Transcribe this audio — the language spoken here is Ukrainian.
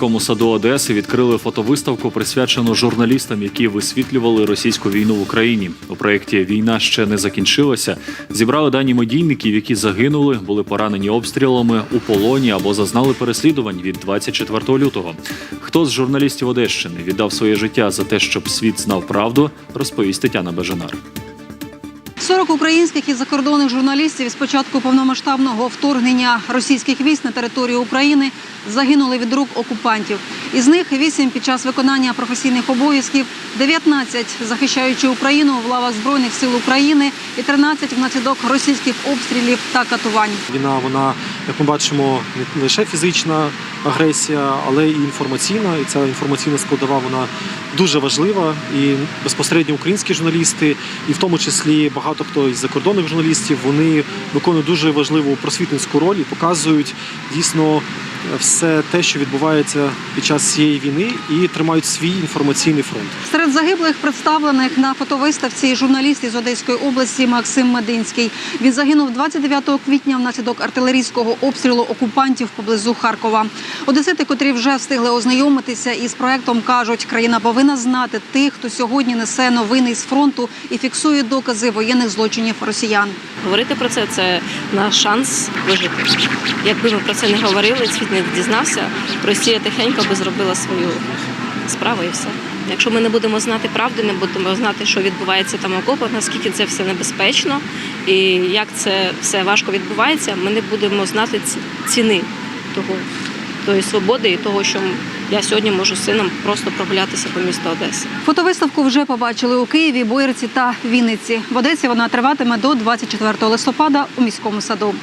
міському саду Одеси відкрили фотовиставку, присвячену журналістам, які висвітлювали російську війну в Україні. У проєкті Війна ще не закінчилася. Зібрали дані медійників, які загинули, були поранені обстрілами у полоні або зазнали переслідувань від 24 лютого. Хто з журналістів Одещини віддав своє життя за те, щоб світ знав правду, розповість Тетяна Бежанар. 40 українських і закордонних журналістів з початку повномасштабного вторгнення російських військ на територію України загинули від рук окупантів. Із них 8 під час виконання професійних обов'язків, 19 захищаючи Україну в лавах збройних сил України і 13 внаслідок російських обстрілів та катувань. Війна, вона, як ми бачимо, не лише фізична агресія, але й інформаційна. І ця інформаційна складова вона дуже важлива. І безпосередньо українські журналісти, і в тому числі багато хто із закордонних журналістів, вони виконують дуже важливу просвітницьку роль і показують дійсно все те, що відбувається під час цієї війни, і тримають свій інформаційний фронт. Серед загиблих представлених на фотовиставці журналіст із Одеської області Максим Мединський. Він загинув 29 квітня внаслідок артилерійського обстрілу окупантів поблизу Харкова. Одесити, котрі вже встигли ознайомитися із проектом, кажуть, країна повинна знати тих, хто сьогодні несе новини з фронту і фіксує докази воєнних злочинів росіян. Говорити про це це наш шанс вижити. Якби ми про це не говорили, світ не дізнався, Росія тихенько би зробила свою справу і все. Якщо ми не будемо знати правди, не будемо знати, що відбувається там в окопах, наскільки це все небезпечно і як це все важко відбувається, ми не будемо знати ціни того, тої свободи і того, що я сьогодні можу з сином просто прогулятися по місту Одеси. Фотовиставку вже побачили у Києві, Боярці та Вінниці. В Одесі вона триватиме до 24 листопада у міському саду.